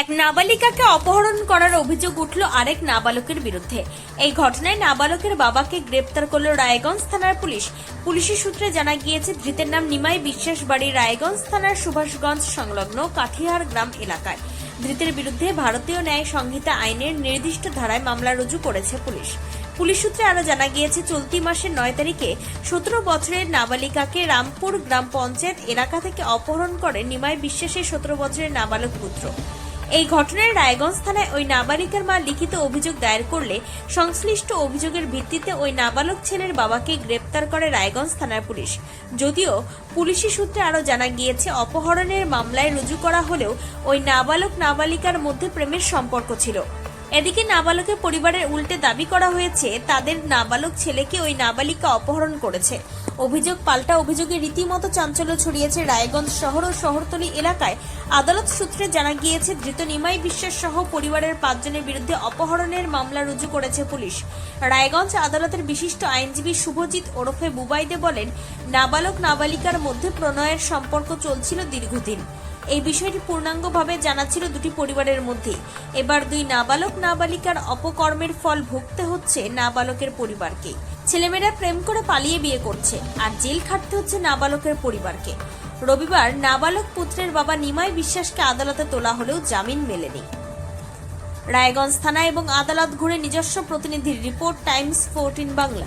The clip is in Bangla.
এক নাবালিকাকে অপহরণ করার অভিযোগ উঠল আরেক নাবালকের বিরুদ্ধে। এই ঘটনায় নাবালকের বাবাকে গ্রেপ্তার করল রায়গঞ্জ থানার পুলিশ। পুলিশের সূত্রে জানা গিয়েছে, ধৃতের নাম নিমাই বিশ্বাস বাড়ি রায়গঞ্জ থানার সুভাষগঞ্জ সংলগ্ন কাঠিহার গ্রাম এলাকায়। ধৃতের বিরুদ্ধে ভারতীয় ন্যায় সংহিতা আইনের নির্দিষ্ট ধারায় মামলা রুজু করেছে পুলিশ। পুলিশ সূত্রে আরও জানা গিয়েছে, চলতি মাসের নয় তারিখে সতেরো বছরের নাবালিকাকে রামপুর গ্রাম পঞ্চায়েত এলাকা থেকে অপহরণ করে নিমাই বিশ্বাসের সতেরো বছরের নাবালক পুত্র। এই ঘটনায় রায়গঞ্জ থানায় ওই নাবালিকার মা লিখিত অভিযোগ দায়ের করলে সংশ্লিষ্ট অভিযোগের ভিত্তিতে ওই নাবালক ছেলের বাবাকে গ্রেপ্তার করে রায়গঞ্জ থানার পুলিশ। যদিও পুলিশি সূত্রে আরও জানা গিয়েছে, অপহরণের মামলায় রুজু করা হলেও ওই নাবালক নাবালিকার মধ্যে প্রেমের সম্পর্ক ছিল। এদিকে নাবালকের পরিবারের উল্টে দাবি করা হয়েছে, তাদের নাবালক ছেলেকে ওই নাবালিকা অপহরণ করেছে। অভিযোগ পাল্টা অভিযোগে রীতিমতো চাঞ্চল্য ছড়িয়েছে রায়গঞ্জ শহর ও শহরতলি এলাকায়। আদালত সূত্রে জানা গিয়েছে, ধৃত নিমাই বিশ্বাস সহ পরিবারের পাঁচজনের বিরুদ্ধে অপহরণের মামলা রুজু করেছে পুলিশ। রায়গঞ্জ আদালতের বিশিষ্ট আইনজীবী শুভজিৎ ওরফে বুবাইদে বলেন, নাবালক নাবালিকার মধ্যে প্রণয়ের সম্পর্ক চলছিল দীর্ঘদিন। এই বিষয়টি পূর্ণাঙ্গভাবে জানা ছিল দুটি পরিবারের মধ্যে। এবার দুই নাবালক নাবালিকার অপকর্মের ফল ভুগতে হচ্ছে নাবালকের পরিবারকে। ছেলেমেয়েরা প্রেম করে পালিয়ে বিয়ে করছে আর জেল খাটতে হচ্ছে নাবালকের পরিবারকে। রবিবার নাবালক পুত্রের বাবা নিমাই বিশ্বাসকে আদালতে তোলা হলেও জামিন মেলেনি। রায়গঞ্জ থানা এবং আদালত ঘুরে নিজস্ব প্রতিনিধির রিপোর্ট, টাইমস, ফোরটিন বাংলা।